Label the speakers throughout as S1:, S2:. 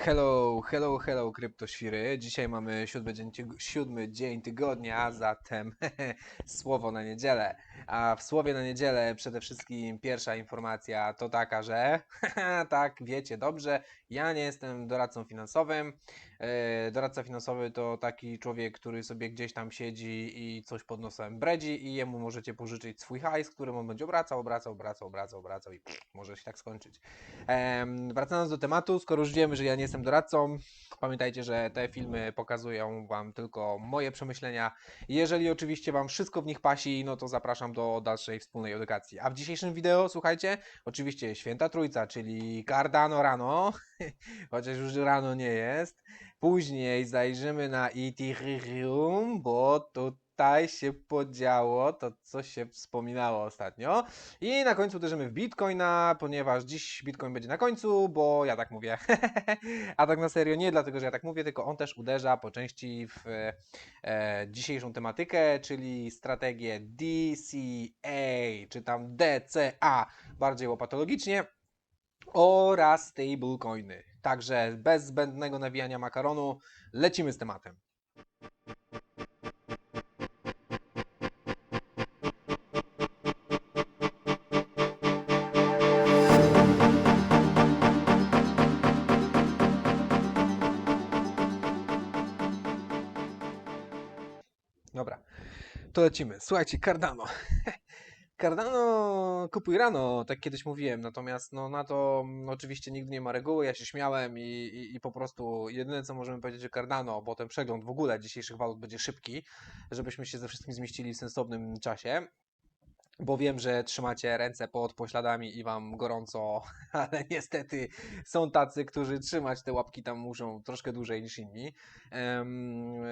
S1: Hello, hello, hello, kryptoświry. Dzisiaj mamy siódmy dzień, siódmy dzień tygodnia, zatem słowo na niedzielę. A w słowie na niedzielę przede wszystkim pierwsza informacja to taka, że tak, wiecie dobrze, ja nie jestem doradcą finansowym. E, Doradca finansowy to taki człowiek, który sobie gdzieś tam siedzi i coś pod nosem bredzi i jemu możecie pożyczyć swój hajs, którym on będzie obracał, obracał, obracał, obracał, obracał i pff, może się tak skończyć. Wracając do tematu, skoro już wiemy, że ja nie jestem doradcą, pamiętajcie, że te filmy pokazują Wam tylko moje przemyślenia. Jeżeli oczywiście Wam wszystko w nich pasi, no to zapraszam do dalszej wspólnej edukacji. A w dzisiejszym wideo, słuchajcie, oczywiście Święta Trójca, czyli Cardano rano, chociaż już rano nie jest. Później zajrzymy na Ethereum, bo tutaj się podziało to, co się wspominało ostatnio. I na końcu uderzymy w Bitcoina, ponieważ dziś Bitcoin będzie na końcu, bo ja tak mówię. A tak na serio nie dlatego, że ja tak mówię, tylko on też uderza po części w e, dzisiejszą tematykę, czyli strategię DCA, czy tam DCA, bardziej łopatologicznie, oraz stablecoiny. Także bez zbędnego nawijania makaronu lecimy z tematem. Dobra, to lecimy. Słuchajcie, Cardano. Cardano kupuj rano, tak kiedyś mówiłem, natomiast no, na to mm, oczywiście nigdy nie ma reguły, ja się śmiałem i, i, i po prostu jedyne co możemy powiedzieć o Cardano, bo ten przegląd w ogóle dzisiejszych walut będzie szybki, żebyśmy się ze wszystkim zmieścili w sensownym czasie, bo wiem, że trzymacie ręce pod pośladami i wam gorąco, ale niestety są tacy, którzy trzymać te łapki tam muszą troszkę dłużej niż inni. Em,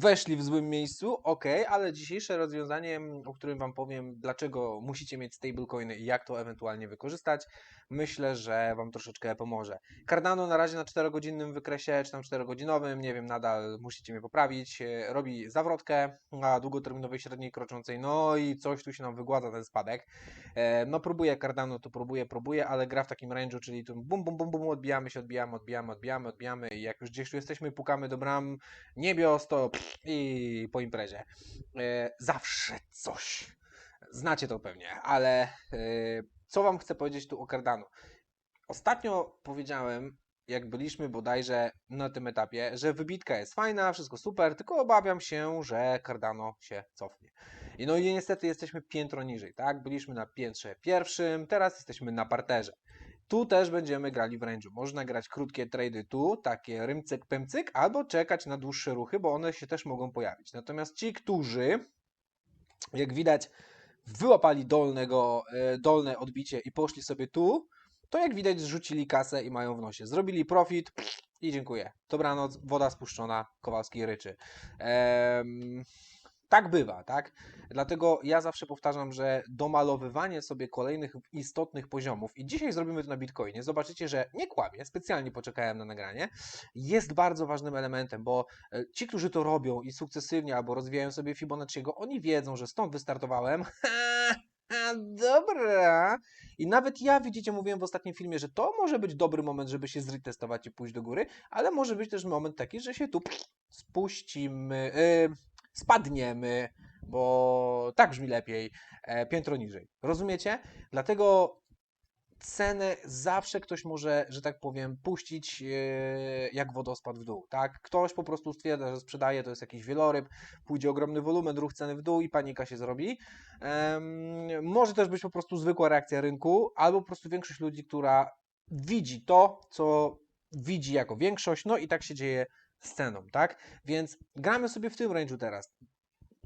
S1: weszli w złym miejscu, ok, ale dzisiejsze rozwiązanie, o którym Wam powiem, dlaczego musicie mieć stablecoiny i jak to ewentualnie wykorzystać, myślę, że Wam troszeczkę pomoże. Cardano na razie na 4-godzinnym wykresie, czy tam 4-godzinowym, nie wiem, nadal musicie mnie poprawić, e, robi zawrotkę na długoterminowej średniej kroczącej, no i coś tu się nam wygładza ten spadek. E, No próbuję Cardano, to próbuję, próbuję, ale gra w takim range'u, czyli tu bum, bum, bum, bum, odbijamy się, odbijamy, odbijamy, odbijamy, odbijamy i jak już gdzieś tu jesteśmy, pukamy do bram niebios, to pff, i po imprezie. E, Zawsze coś. Znacie to pewnie, ale co Wam chcę powiedzieć tu o Cardano? Ostatnio powiedziałem, jak byliśmy bodajże na tym etapie, że wybitka jest fajna, wszystko super, tylko obawiam się, że Cardano się cofnie. I no i niestety jesteśmy piętro niżej, tak? Byliśmy na piętrze pierwszym, teraz jesteśmy na parterze. Tu też będziemy grali w range'u. Można grać krótkie trady tu, takie rymcyk pymcyk, albo czekać na dłuższe ruchy, bo one się też mogą pojawić. Natomiast ci, którzy, jak widać, wyłapali dolnego, e, dolne odbicie i poszli sobie tu, to jak widać zrzucili kasę i mają w nosie. Zrobili profit i dziękuję. Dobranoc, woda spuszczona, Kowalski ryczy. Em, tak bywa, tak? Dlatego ja zawsze powtarzam, że domalowywanie sobie kolejnych istotnych poziomów, i dzisiaj zrobimy to na Bitcoinie, zobaczycie, że nie kłamię, specjalnie poczekałem na nagranie, jest bardzo ważnym elementem, bo e, ci, którzy to robią i sukcesywnie albo rozwijają sobie Fibonacciego, oni wiedzą, że stąd wystartowałem. Ha, dobra. I nawet ja, widzicie, mówiłem w ostatnim filmie, że to może być dobry moment, żeby się zretestować i pójść do góry, ale może być też moment taki, że się tu spuścimy, yy, spadniemy, bo tak brzmi lepiej, e, piętro niżej. Rozumiecie? Dlatego cenę zawsze ktoś może, że tak powiem, puścić e, jak wodospad w dół, tak? Ktoś po prostu stwierdza, że sprzedaje, to jest jakiś wieloryb, pójdzie ogromny wolumen, ruch ceny w dół i panika się zrobi. Może też być po prostu zwykła reakcja rynku, albo po prostu większość ludzi, która widzi to, co widzi jako większość, no i tak się dzieje z ceną, tak? Więc gramy sobie w tym range'u teraz.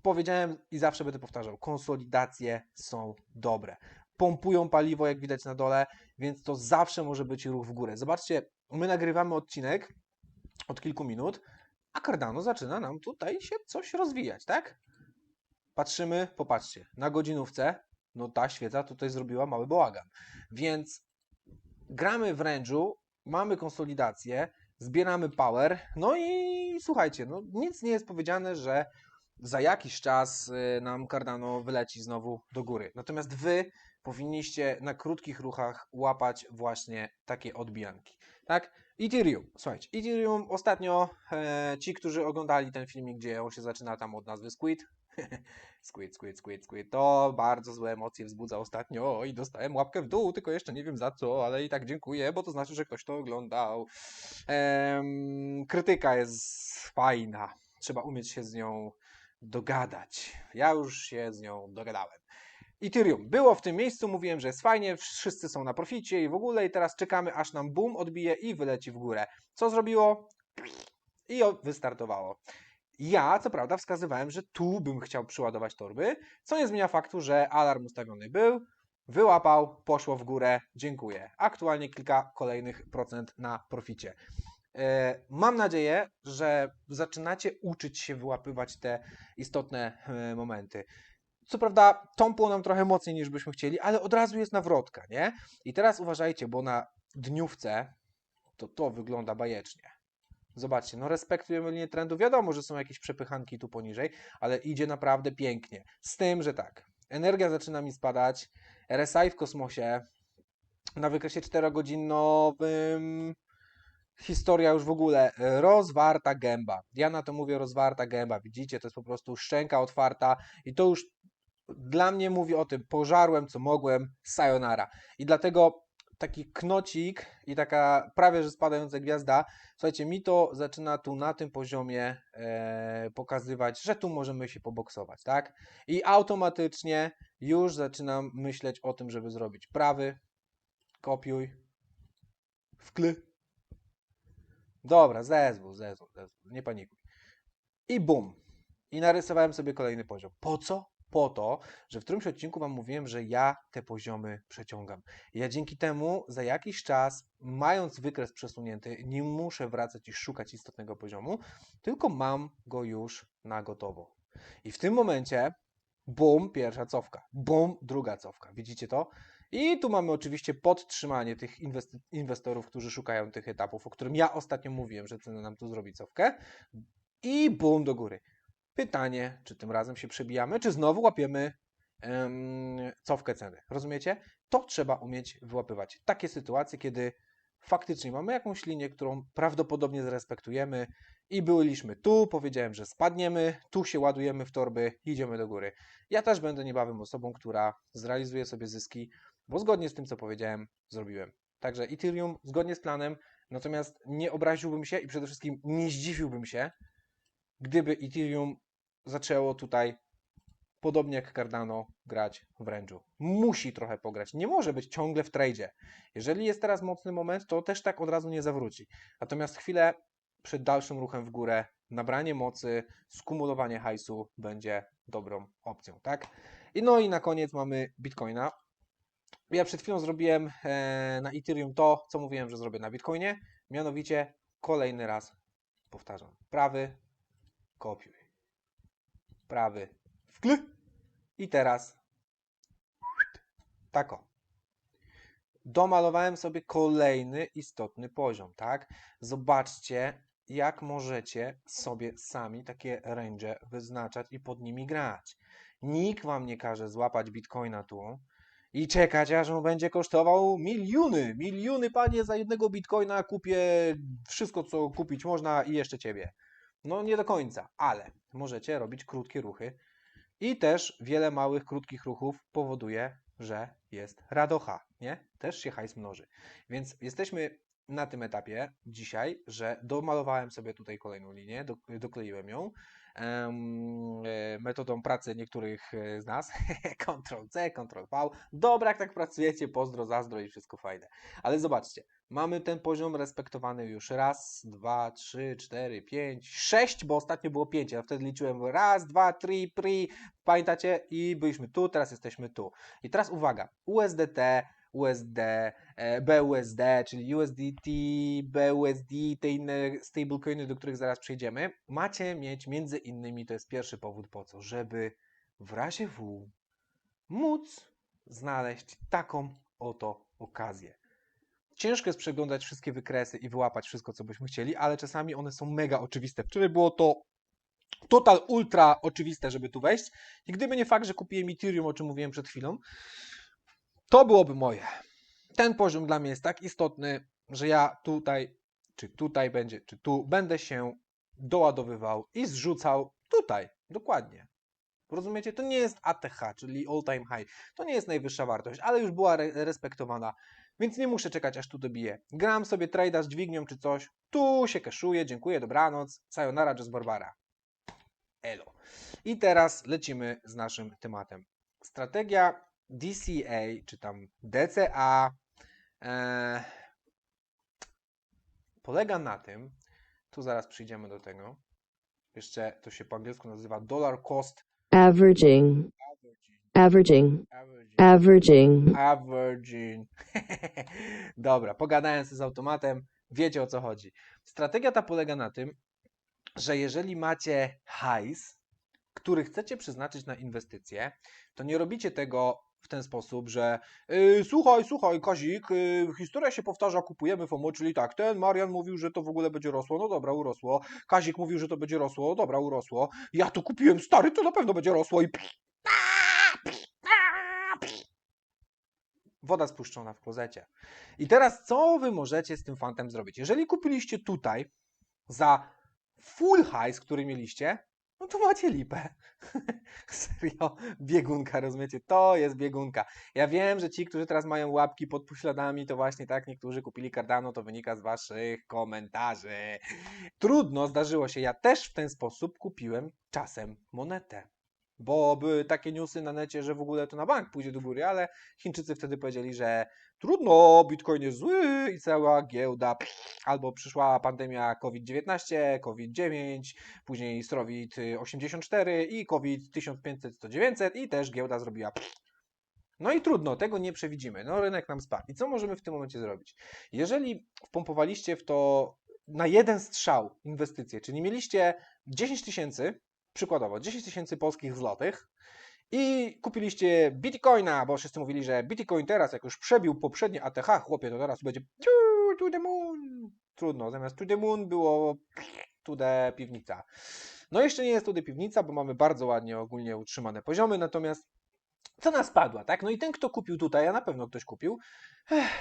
S1: Powiedziałem i zawsze będę powtarzał, konsolidacje są dobre. Pompują paliwo, jak widać na dole, więc to zawsze może być ruch w górę. Zobaczcie, my nagrywamy odcinek od kilku minut, a Cardano zaczyna nam tutaj się coś rozwijać, tak? Patrzymy, popatrzcie, na godzinówce, no ta świeca tutaj zrobiła mały bałagan. Więc gramy w range'u, mamy konsolidację, zbieramy power, no i słuchajcie, no nic nie jest powiedziane, że za jakiś czas y, nam Cardano wyleci znowu do góry. Natomiast wy powinniście na krótkich ruchach łapać właśnie takie odbijanki. Tak? Ethereum. Słuchajcie, Ethereum ostatnio e, ci, którzy oglądali ten filmik, gdzie on się zaczyna tam od nazwy Squid, Squid, Squid, Squid, Squid, to bardzo złe emocje wzbudza ostatnio i dostałem łapkę w dół, tylko jeszcze nie wiem za co, ale i tak dziękuję, bo to znaczy, że ktoś to oglądał. Em, krytyka jest fajna, trzeba umieć się z nią dogadać. Ja już się z nią dogadałem. Ethereum było w tym miejscu, mówiłem, że jest fajnie, wszyscy są na proficie i w ogóle i teraz czekamy aż nam boom odbije i wyleci w górę. Co zrobiło? I wystartowało. Ja, co prawda, wskazywałem, że tu bym chciał przyładować torby, co nie zmienia faktu, że alarm ustawiony był, wyłapał, poszło w górę, dziękuję. Aktualnie kilka kolejnych procent na proficie. E, Mam nadzieję, że zaczynacie uczyć się wyłapywać te istotne e, momenty. Co prawda, tąpło nam trochę mocniej niż byśmy chcieli, ale od razu jest nawrotka, nie? I teraz uważajcie, bo na dniówce to to wygląda bajecznie. Zobaczcie, no respektujemy linię trendu. Wiadomo, że są jakieś przepychanki tu poniżej, ale idzie naprawdę pięknie. Z tym, że tak, energia zaczyna mi spadać, RSI w kosmosie na wykresie 4-godzinowym historia już w ogóle rozwarta gęba. Ja na to mówię rozwarta gęba. Widzicie, to jest po prostu szczęka otwarta i to już dla mnie mówi o tym, pożarłem co mogłem, sayonara. I dlatego taki knocik i taka prawie że spadająca gwiazda, słuchajcie, mi to zaczyna tu na tym poziomie e, pokazywać, że tu możemy się poboksować, tak? I automatycznie już zaczynam myśleć o tym, żeby zrobić prawy, kopiuj, wkly. Dobra, zezwól, zezwól, zezwól, nie panikuj. I bum. I narysowałem sobie kolejny poziom. Po co? Po to, że w którymś odcinku Wam mówiłem, że ja te poziomy przeciągam. Ja dzięki temu za jakiś czas, mając wykres przesunięty, nie muszę wracać i szukać istotnego poziomu, tylko mam go już na gotowo. I w tym momencie, bum, pierwsza cofka, bum, druga cofka. Widzicie to? I tu mamy oczywiście podtrzymanie tych inwestorów, którzy szukają tych etapów, o którym ja ostatnio mówiłem, że cena nam tu zrobi cofkę. I bum do góry. Pytanie, czy tym razem się przebijamy, czy znowu łapiemy em, cofkę ceny. Rozumiecie? To trzeba umieć wyłapywać. Takie sytuacje, kiedy faktycznie mamy jakąś linię, którą prawdopodobnie zrespektujemy i byliśmy tu, powiedziałem, że spadniemy, tu się ładujemy w torby, idziemy do góry. Ja też będę niebawem osobą, która zrealizuje sobie zyski, bo zgodnie z tym, co powiedziałem, zrobiłem. Także Ethereum zgodnie z planem, natomiast nie obraziłbym się i przede wszystkim nie zdziwiłbym się, gdyby Ethereum zaczęło tutaj, podobnie jak Cardano, grać w range'u. Musi trochę pograć. Nie może być ciągle w tradzie. Jeżeli jest teraz mocny moment, to też tak od razu nie zawróci. Natomiast chwilę przed dalszym ruchem w górę, nabranie mocy, skumulowanie hajsu będzie dobrą opcją, tak? I no i na koniec mamy Bitcoina. Ja przed chwilą zrobiłem e, na Ethereum to, co mówiłem, że zrobię na Bitcoinie. Mianowicie kolejny raz powtarzam. Prawy, kopiuj. Prawy, wkl. I teraz tako. Domalowałem sobie kolejny istotny poziom, tak? Zobaczcie, jak możecie sobie sami takie range wyznaczać i pod nimi grać. Nikt wam nie każe złapać bitcoina tu i czekać, aż on będzie kosztował miliony. Miliony, panie, za jednego bitcoina kupię wszystko, co kupić można i jeszcze ciebie. No nie do końca, ale możecie robić krótkie ruchy i też wiele małych, krótkich ruchów powoduje, że jest radocha, nie? Też się hajs mnoży. Więc jesteśmy na tym etapie dzisiaj, że domalowałem sobie tutaj kolejną linię, do, dokleiłem ją e, metodą pracy niektórych e, z nas. Ctrl-C, Ctrl-V. Dobra, jak tak pracujecie, pozdro, zazdro i wszystko fajne. Ale zobaczcie, mamy ten poziom respektowany już raz, dwa, trzy, cztery, pięć, sześć, bo ostatnio było pięć, ja wtedy liczyłem raz, dwa, trzy, pri, pamiętacie? I byliśmy tu, teraz jesteśmy tu. I teraz uwaga, USDT, USD, e, BUSD, czyli USDT, BUSD, te inne stablecoiny, do których zaraz przejdziemy, macie mieć między innymi, to jest pierwszy powód po co, żeby w razie W móc znaleźć taką oto okazję. Ciężko jest przeglądać wszystkie wykresy i wyłapać wszystko, co byśmy chcieli, ale czasami one są mega oczywiste. Wczoraj było to total ultra oczywiste, żeby tu wejść. I gdyby nie fakt, że kupiłem Ethereum, o czym mówiłem przed chwilą, to byłoby moje. Ten poziom dla mnie jest tak istotny, że ja tutaj, czy tutaj będzie, czy tu będę się doładowywał i zrzucał tutaj, dokładnie. Rozumiecie? To nie jest ATH, czyli all time high. To nie jest najwyższa wartość, ale już była re respektowana, więc nie muszę czekać aż tu dobije. Gram sobie trade'a z dźwignią czy coś, tu się kaszuję, dziękuję, dobranoc, sayonara, Jazz Barbara. Elo. I teraz lecimy z naszym tematem. Strategia DCA, czy tam DCA, e, polega na tym, tu zaraz przyjdziemy do tego, jeszcze to się po angielsku nazywa dollar cost
S2: averaging,
S1: averaging.
S2: averaging,
S1: averaging. Dobra, sobie z automatem, wiecie o co chodzi. Strategia ta polega na tym, że jeżeli macie hajs, który chcecie przeznaczyć na inwestycje, to nie robicie tego w ten sposób, że yy, słuchaj, słuchaj, Kazik, yy, historia się powtarza, kupujemy FOMO, czyli tak, ten Marian mówił, że to w ogóle będzie rosło, no dobra, urosło. Kazik mówił, że to będzie rosło, dobra, urosło. Ja to kupiłem, stary, to na pewno będzie rosło i woda spuszczona w klozecie. I teraz co wy możecie z tym fantem zrobić? Jeżeli kupiliście tutaj za full high, który mieliście, no to macie lipę. Serio, biegunka, rozumiecie? To jest biegunka. Ja wiem, że ci, którzy teraz mają łapki pod pośladami, to właśnie tak niektórzy kupili Cardano, to wynika z waszych komentarzy. Trudno, zdarzyło się. Ja też w ten sposób kupiłem czasem monetę. Bo były takie newsy na necie, że w ogóle to na bank pójdzie do góry, ale Chińczycy wtedy powiedzieli, że trudno, Bitcoin jest zły i cała giełda. Albo przyszła pandemia COVID-19, COVID-9, później Strovit 84 i COVID 1500, 900 i też giełda zrobiła. No i trudno, tego nie przewidzimy. No rynek nam spadł. I co możemy w tym momencie zrobić? Jeżeli wpompowaliście w to na jeden strzał inwestycje, czyli mieliście 10 tysięcy, przykładowo 10 tysięcy polskich złotych i kupiliście Bitcoina, bo wszyscy mówili, że Bitcoin teraz, jak już przebił poprzednie ATH, chłopie, to teraz będzie to, the moon. Trudno, zamiast to the moon było to the piwnica. No jeszcze nie jest to the piwnica, bo mamy bardzo ładnie ogólnie utrzymane poziomy, natomiast cena spadła, tak? No i ten, kto kupił tutaj, a na pewno ktoś kupił,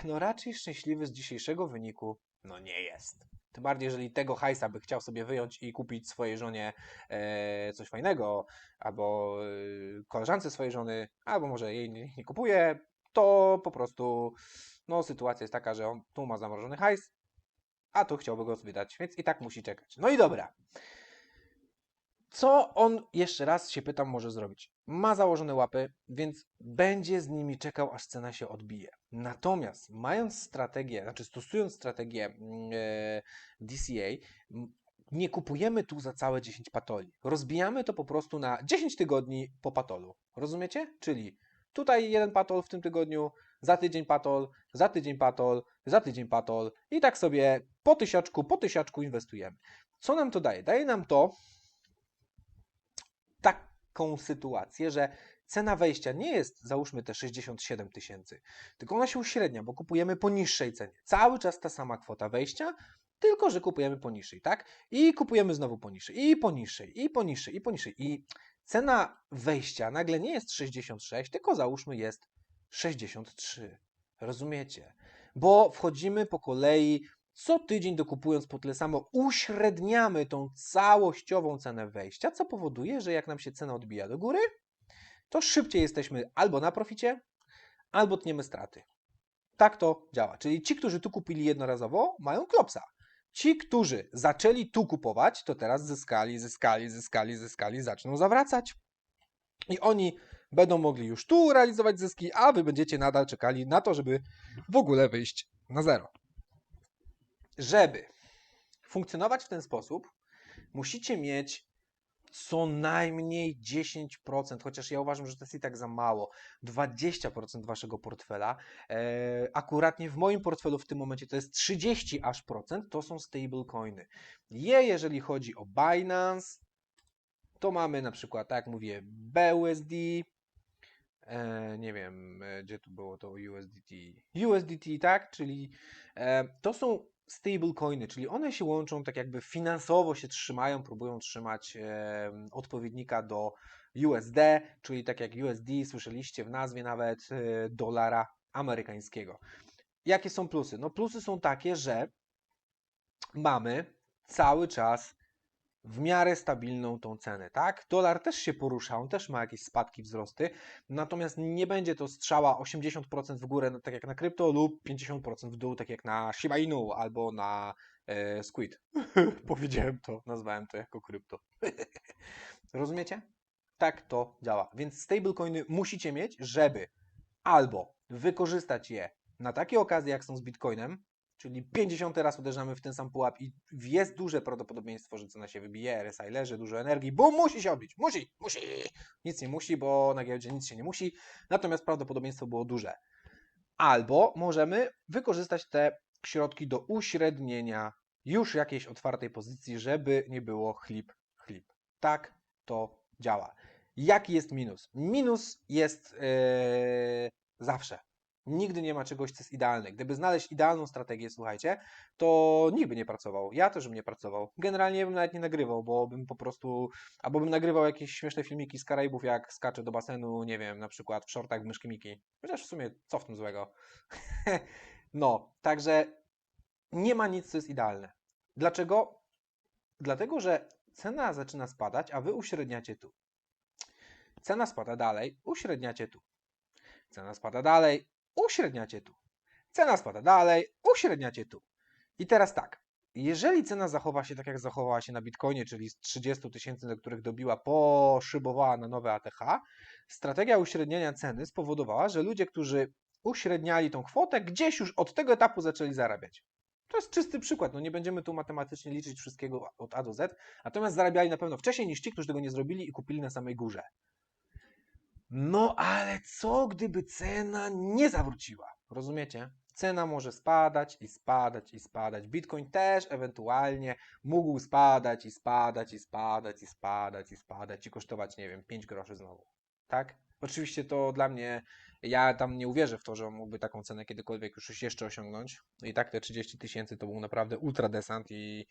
S1: no raczej szczęśliwy z dzisiejszego wyniku, no nie jest. Tym bardziej, jeżeli tego hajsa by chciał sobie wyjąć i kupić swojej żonie e, coś fajnego, albo e, koleżance swojej żony, albo może jej nie, kupuje, to po prostu no, sytuacja jest taka, że on tu ma zamrożony hajs, a tu chciałby go wydać, więc i tak musi czekać. No i dobra. Co on jeszcze raz się pytam może zrobić? Ma założone łapy, więc będzie z nimi czekał, aż cena się odbije. Natomiast mając strategię, znaczy stosując strategię mm, e, DCA, nie kupujemy tu za całe 10 patoli. Rozbijamy to po prostu na 10 tygodni po patolu. Rozumiecie? Czyli tutaj jeden patol w tym tygodniu, za tydzień patol, za tydzień patol, za tydzień patol i tak sobie po tysiaczku, po tysiaczku inwestujemy. Co nam to daje? Daje nam to taką sytuację, że cena wejścia nie jest, załóżmy te 67 tysięcy, tylko ona się uśrednia, bo kupujemy po niższej cenie. Cały czas ta sama kwota wejścia, tylko że kupujemy po niższej, tak? I kupujemy znowu po niższej, i po niższej, i po niższej, i po niższej. I cena wejścia nagle nie jest 66, tylko załóżmy jest 63. Rozumiecie? Bo wchodzimy po kolei co tydzień dokupując po tyle samo, uśredniamy tą całościową cenę wejścia, co powoduje, że jak nam się cena odbija do góry, to szybciej jesteśmy albo na proficie, albo tniemy straty. Tak to działa. Czyli ci, którzy tu kupili jednorazowo, mają klopsa. Ci, którzy zaczęli tu kupować, to teraz zyskali, zyskali, zyskali, zyskali, zaczną zawracać. I oni będą mogli już tu realizować zyski, a wy będziecie nadal czekali na to, żeby w ogóle wyjść na zero. Żeby funkcjonować w ten sposób, musicie mieć co najmniej 10%, chociaż ja uważam, że to jest i tak za mało, 20% waszego portfela. E, akuratnie w moim portfelu w tym momencie to jest 30 aż procent, to są stablecoiny. Je, jeżeli chodzi o Binance, to mamy na przykład, tak jak mówię, BUSD, e, nie wiem, e, gdzie tu było to USDT. USDT, tak, czyli to są stablecoiny, czyli one się łączą tak jakby finansowo się trzymają, próbują trzymać e, odpowiednika do USD, czyli tak jak USD, słyszeliście w nazwie nawet e, dolara amerykańskiego. jakie są plusy? No plusy są takie, że mamy cały czas w miarę stabilną tą cenę, tak? Dolar też się porusza, on też ma jakieś spadki, wzrosty, natomiast nie będzie to strzała 80% w górę, no, tak jak na krypto, lub 50% w dół, tak jak na Shiba Inu albo na e, Squid. Powiedziałem to, nazwałem to jako krypto. Rozumiecie? Tak to działa. Więc stablecoiny musicie mieć, żeby albo wykorzystać je na takie okazje, jak są z Bitcoinem, czyli 50 raz uderzamy w ten sam pułap i jest duże prawdopodobieństwo, że cena się wybije, RSI leży, dużo energii, bo musi się odbić, musi, musi. Nic nie musi, bo na giełdzie nic się nie musi, natomiast prawdopodobieństwo było duże. Albo możemy wykorzystać te środki do uśrednienia już jakiejś otwartej pozycji, żeby nie było chlip, chlip. Tak to działa. Jaki jest minus? Minus jest yy, zawsze. Nigdy nie ma czegoś, co jest idealne. Gdyby znaleźć idealną strategię, słuchajcie, to nikt by nie pracował. Ja też bym nie pracował. Generalnie bym nawet nie nagrywał, bo bym po prostu, albo bym nagrywał jakieś śmieszne filmiki z Karaibów, jak skaczę do basenu, nie wiem, na przykład w shortach w myszki Miki. Chociaż w sumie, co w tym złego? no, także nie ma nic, co jest idealne. Dlaczego? Dlatego, że cena zaczyna spadać, a wy uśredniacie tu. Cena spada dalej, uśredniacie tu. Cena spada dalej, uśredniacie tu. Cena spada dalej, uśredniacie tu. I teraz tak, jeżeli cena zachowa się tak, jak zachowała się na Bitcoinie, czyli z 30 tysięcy, do których dobiła, poszybowała na nowe ATH, strategia uśredniania ceny spowodowała, że ludzie, którzy uśredniali tą kwotę, gdzieś już od tego etapu zaczęli zarabiać. To jest czysty przykład, no nie będziemy tu matematycznie liczyć wszystkiego od A do Z, natomiast zarabiali na pewno wcześniej niż ci, którzy tego nie zrobili i kupili na samej górze. No ale co gdyby cena nie zawróciła? Rozumiecie? Cena może spadać i spadać i spadać. Bitcoin też ewentualnie mógł spadać i spadać i spadać i spadać i spadać i kosztować, nie wiem, 5 groszy znowu. Tak? Oczywiście to dla mnie, ja tam nie uwierzę w to, że on mógłby taką cenę kiedykolwiek już jeszcze osiągnąć. I tak te 30 tysięcy to był naprawdę ultra desant i,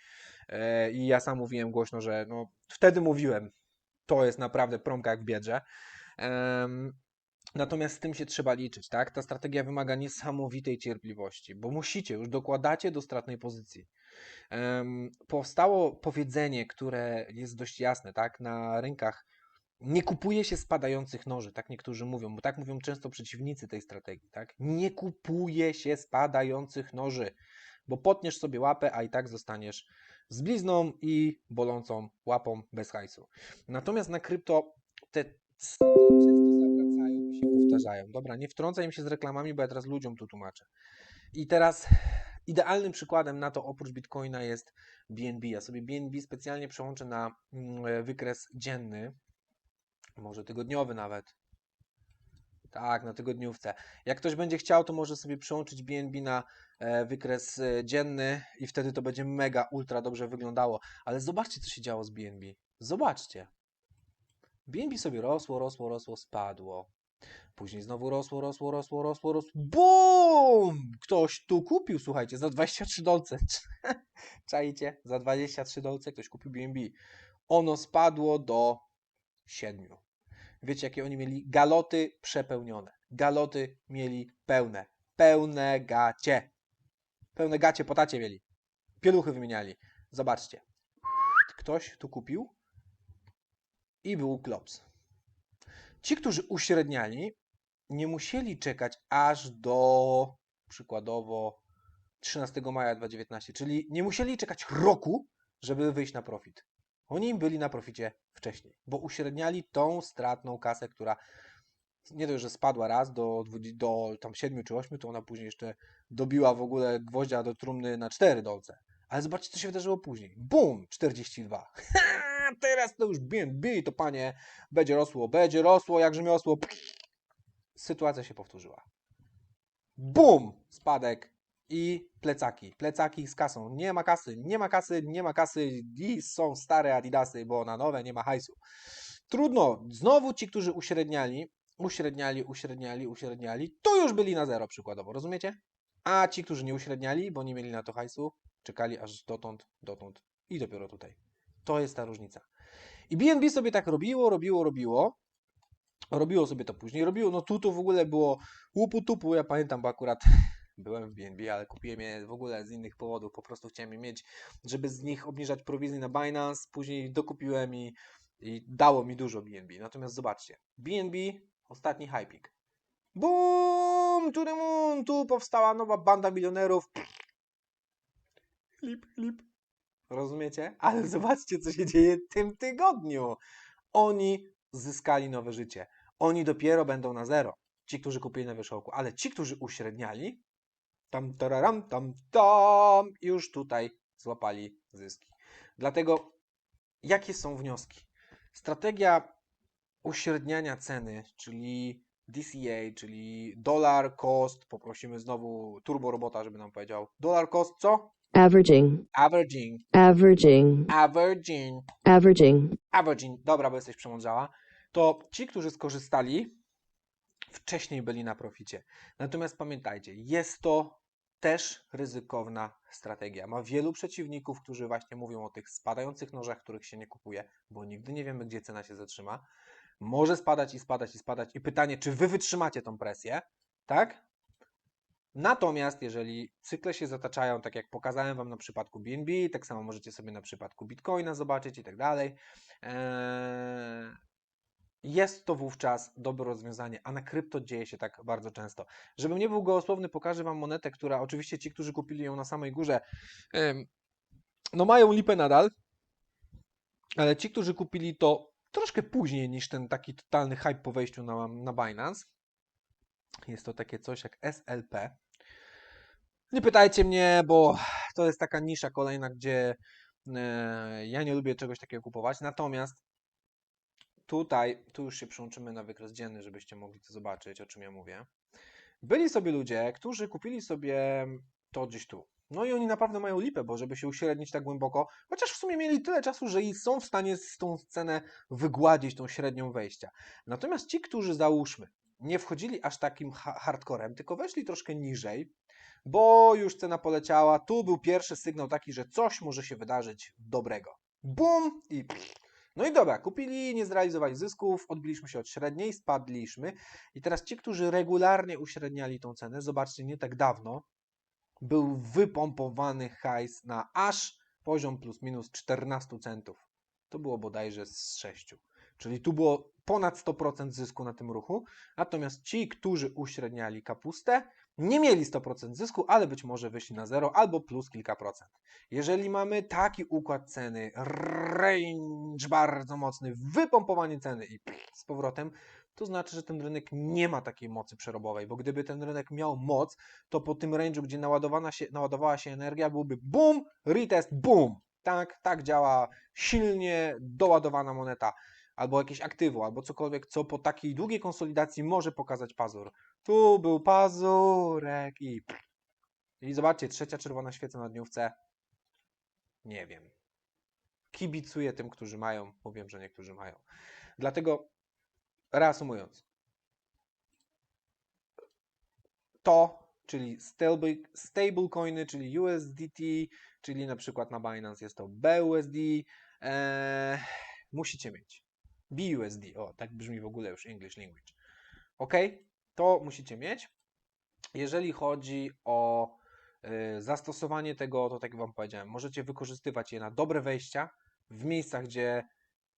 S1: e, i ja sam mówiłem głośno, że no wtedy mówiłem, to jest naprawdę promka jak w biedrze. Natomiast z tym się trzeba liczyć, tak? Ta strategia wymaga niesamowitej cierpliwości, bo musicie, już dokładacie do stratnej pozycji. Em, powstało powiedzenie, które jest dość jasne, tak? Na rynkach nie kupuje się spadających noży, tak niektórzy mówią, bo tak mówią często przeciwnicy tej strategii, tak? Nie kupuje się spadających noży, bo potniesz sobie łapę, a i tak zostaniesz z blizną i bolącą łapą bez hajsu. Natomiast na krypto te cykle często zawracają i się powtarzają. Dobra, nie wtrącaj mi się z reklamami, bo ja teraz ludziom tu tłumaczę. I teraz idealnym przykładem na to oprócz Bitcoina jest BNB. Ja sobie BNB specjalnie przełączę na mm, wykres dzienny, może tygodniowy nawet. Tak, na tygodniówce. Jak ktoś będzie chciał, to może sobie przełączyć BNB na e, wykres e, dzienny i wtedy to będzie mega, ultra dobrze wyglądało. Ale zobaczcie, co się działo z BNB. Zobaczcie. BNB sobie rosło, rosło, rosło, spadło. Później znowu rosło, rosło, rosło, rosło, rosło. BUM! Ktoś tu kupił, słuchajcie, za 23 dolce. Czajcie? Za 23 dolce ktoś kupił BNB. Ono spadło do 7. Wiecie, jakie oni mieli galoty przepełnione. Galoty mieli pełne. Pełne gacie. Pełne gacie po tacie mieli. Pieluchy wymieniali. Zobaczcie. Ktoś tu kupił i był klops. Ci, którzy uśredniali, nie musieli czekać aż do przykładowo 13 maja 2019, czyli nie musieli czekać roku, żeby wyjść na profit. Oni byli na proficie wcześniej, bo uśredniali tą stratną kasę, która nie dość, że spadła raz do, 20 do tam 7 czy 8, to ona później jeszcze dobiła w ogóle gwoździa do trumny na 4 dolce. Ale zobaczcie, co się wydarzyło później. Bum! 42. Teraz to już BNB, to panie, będzie rosło, będzie rosło, jak rzemiosło. Sytuacja się powtórzyła. Bum! Spadek i plecaki. Plecaki z kasą. Nie ma kasy, nie ma kasy, nie ma kasy i są stare adidasy, bo na nowe nie ma hajsu. Trudno. Znowu ci, którzy uśredniali, uśredniali, uśredniali, uśredniali, to już byli na zero przykładowo, rozumiecie? A ci, którzy nie uśredniali, bo nie mieli na to hajsu, czekali aż dotąd, dotąd i dopiero tutaj. To jest ta różnica. I BNB sobie tak robiło, robiło, robiło. Robiło sobie to później. Robiło, no tu to w ogóle było łupu tupu. Ja pamiętam, bo akurat byłem w BNB, ale kupiłem je w ogóle z innych powodów. Po prostu chciałem je mieć, żeby z nich obniżać prowizję na Binance. Później dokupiłem i, i dało mi dużo BNB. Natomiast zobaczcie, BNB, ostatni hypik. Boom! To the moon! Tu powstała nowa banda milionerów. Lip, lip. Rozumiecie? Ale zobaczcie, co się dzieje w tym tygodniu. Oni zyskali nowe życie. Oni dopiero będą na zero. Ci, którzy kupili na wierzchołku, ale ci, którzy uśredniali, tam, tararam, tam, tam, już tutaj złapali zyski. Dlatego, jakie są wnioski? Strategia uśredniania ceny, czyli DCA, czyli dollar cost, poprosimy znowu turbo robota, żeby nam powiedział, dollar cost co?
S2: Averaging.
S1: Averaging,
S2: Averaging.
S1: averaging,
S2: Averaging.
S1: averaging, dobra, bo jesteś przemądrzała, to ci, którzy skorzystali, wcześniej byli na proficie. Natomiast pamiętajcie, jest to też ryzykowna strategia. Ma wielu przeciwników, którzy właśnie mówią o tych spadających nożach, których się nie kupuje, bo nigdy nie wiemy, gdzie cena się zatrzyma. Może spadać i spadać i spadać. I pytanie, czy wy wytrzymacie tą presję, tak? Natomiast jeżeli cykle się zataczają, tak jak pokazałem Wam na przypadku BNB, tak samo możecie sobie na przypadku Bitcoina zobaczyć i tak dalej, eee, jest to wówczas dobre rozwiązanie, a na krypto dzieje się tak bardzo często. Żebym nie był gołosłowny, pokażę Wam monetę, która oczywiście ci, którzy kupili ją na samej górze, no mają lipę nadal, ale ci, którzy kupili to troszkę później niż ten taki totalny hype po wejściu na, na Binance, jest to takie coś jak SLP. Nie pytajcie mnie, bo to jest taka nisza kolejna, gdzie e, ja nie lubię czegoś takiego kupować. Natomiast tutaj, tu już się przyłączymy na wykres dzienny, żebyście mogli to zobaczyć, o czym ja mówię. Byli sobie ludzie, którzy kupili sobie to gdzieś tu. No i oni naprawdę mają lipę, bo żeby się uśrednić tak głęboko, chociaż w sumie mieli tyle czasu, że i są w stanie z tą cenę wygładzić, tą średnią wejścia. Natomiast ci, którzy załóżmy, nie wchodzili aż takim ha- hardcorem, tylko weszli troszkę niżej, bo już cena poleciała. Tu był pierwszy sygnał taki, że coś może się wydarzyć dobrego. Bum i pff. no i dobra, kupili, nie zrealizowali zysków, odbiliśmy się od średniej, spadliśmy. I teraz ci, którzy regularnie uśredniali tą cenę, zobaczcie, nie tak dawno był wypompowany hajs na aż poziom plus minus 14 centów. To było bodajże z 6. Czyli tu było ponad 100% zysku na tym ruchu. Natomiast ci, którzy uśredniali kapustę, nie mieli 100% zysku, ale być może wyszli na zero albo plus kilka procent. Jeżeli mamy taki układ ceny, range bardzo mocny, wypompowanie ceny i z powrotem, to znaczy, że ten rynek nie ma takiej mocy przerobowej, bo gdyby ten rynek miał moc, to po tym range'u, gdzie naładowana się, naładowała się energia, byłby boom, retest, boom. Tak, tak działa silnie doładowana moneta, albo jakieś aktywo, albo cokolwiek, co po takiej długiej konsolidacji może pokazać pazur. Tu był pazurek i... I zobaczcie, trzecia czerwona świeca na dniówce. Nie wiem. Kibicuję tym, którzy mają, bo wiem, że niektórzy mają. Dlatego reasumując, to, czyli stable, stablecoiny, czyli USDT, czyli na przykład na Binance jest to BUSD, e, musicie mieć. BUSD, o, tak brzmi w ogóle już English language. Ok, to musicie mieć. Jeżeli chodzi o e, zastosowanie tego, to tak jak Wam powiedziałem, możecie wykorzystywać je na dobre wejścia w miejscach, gdzie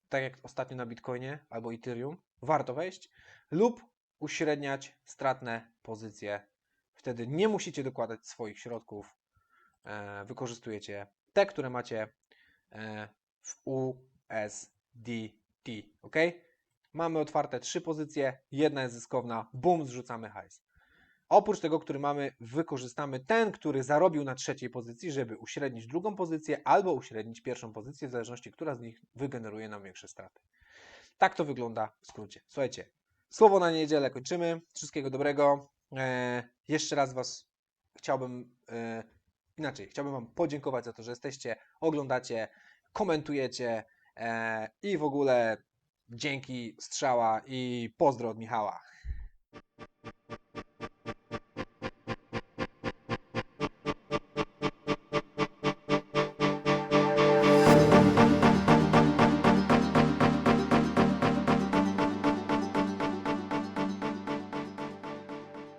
S1: tak jak ostatnio na Bitcoinie albo Ethereum, warto wejść, lub uśredniać stratne pozycje. Wtedy nie musicie dokładać swoich środków. E, wykorzystujecie te, które macie e, w USDT. Ok? Mamy otwarte trzy pozycje, jedna jest zyskowna, bum, zrzucamy hajs. Oprócz tego, który mamy, wykorzystamy ten, który zarobił na trzeciej pozycji, żeby uśrednić drugą pozycję albo uśrednić pierwszą pozycję, w zależności, która z nich wygeneruje nam większe straty. Tak to wygląda w skrócie. Słuchajcie, słowo na niedzielę kończymy. Wszystkiego dobrego. E, jeszcze raz Was chciałbym, e, inaczej, chciałbym Wam podziękować za to, że jesteście, oglądacie, komentujecie i w ogóle dzięki strzała i pozdro od Michała.